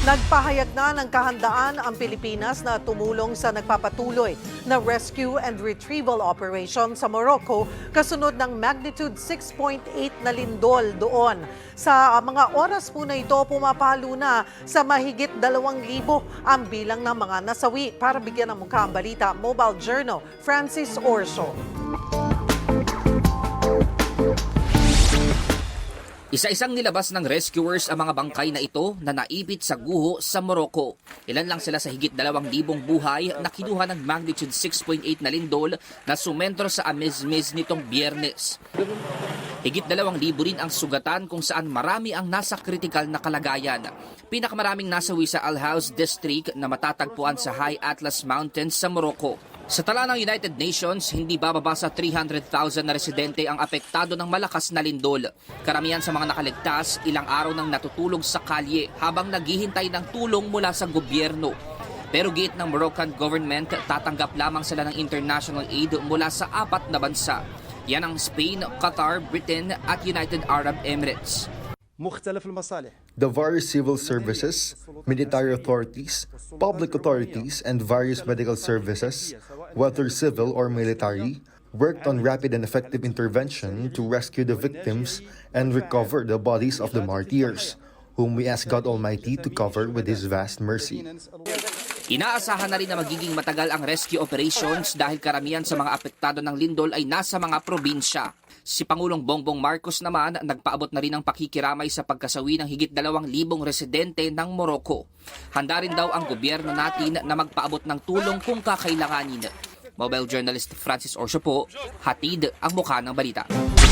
Nagpahayag na ng kahandaan ang Pilipinas na tumulong sa nagpapatuloy na rescue and retrieval operation sa Morocco kasunod ng magnitude 6.8 na lindol doon. Sa mga oras po na ito, pumapalo na sa mahigit 2,000 ang bilang ng mga nasawi. Para bigyan ng mukha ang balita, Mobile Journal, Francis Orso. Isa-isang nilabas ng rescuers ang mga bangkay na ito na naipit sa guho sa Morocco. Ilan lang sila sa higit dalawang libong buhay na kinuha ng magnitude 6.8 na lindol na sumentro sa Amizmiz nitong biyernes. Higit dalawang libo rin ang sugatan kung saan marami ang nasa kritikal na kalagayan. Pinakamaraming nasawi sa Al House District na matatagpuan sa High Atlas Mountains sa Morocco. Sa tala ng United Nations, hindi bababa sa 300,000 na residente ang apektado ng malakas na lindol. Karamihan sa mga nakaligtas, ilang araw nang natutulog sa kalye habang naghihintay ng tulong mula sa gobyerno. Pero giit ng Moroccan government, tatanggap lamang sila ng international aid mula sa apat na bansa. Yan ang Spain, Qatar, Britain at United Arab Emirates. مختلف المصالح The various civil services, military authorities, public authorities, and various medical services, whether civil or military, worked on rapid and effective intervention to rescue the victims and recover the bodies of the martyrs, whom we ask God Almighty to cover with His vast mercy. Inaasahan na rin na magiging matagal ang rescue operations dahil karamihan sa mga apektado ng lindol ay nasa mga probinsya. Si Pangulong Bongbong Marcos naman nagpaabot na rin ng pakikiramay sa pagkasawi ng higit dalawang libong residente ng Morocco. Handa rin daw ang gobyerno natin na magpaabot ng tulong kung kakailanganin. Mobile journalist Francis Orso po, hatid ang mukha ng balita.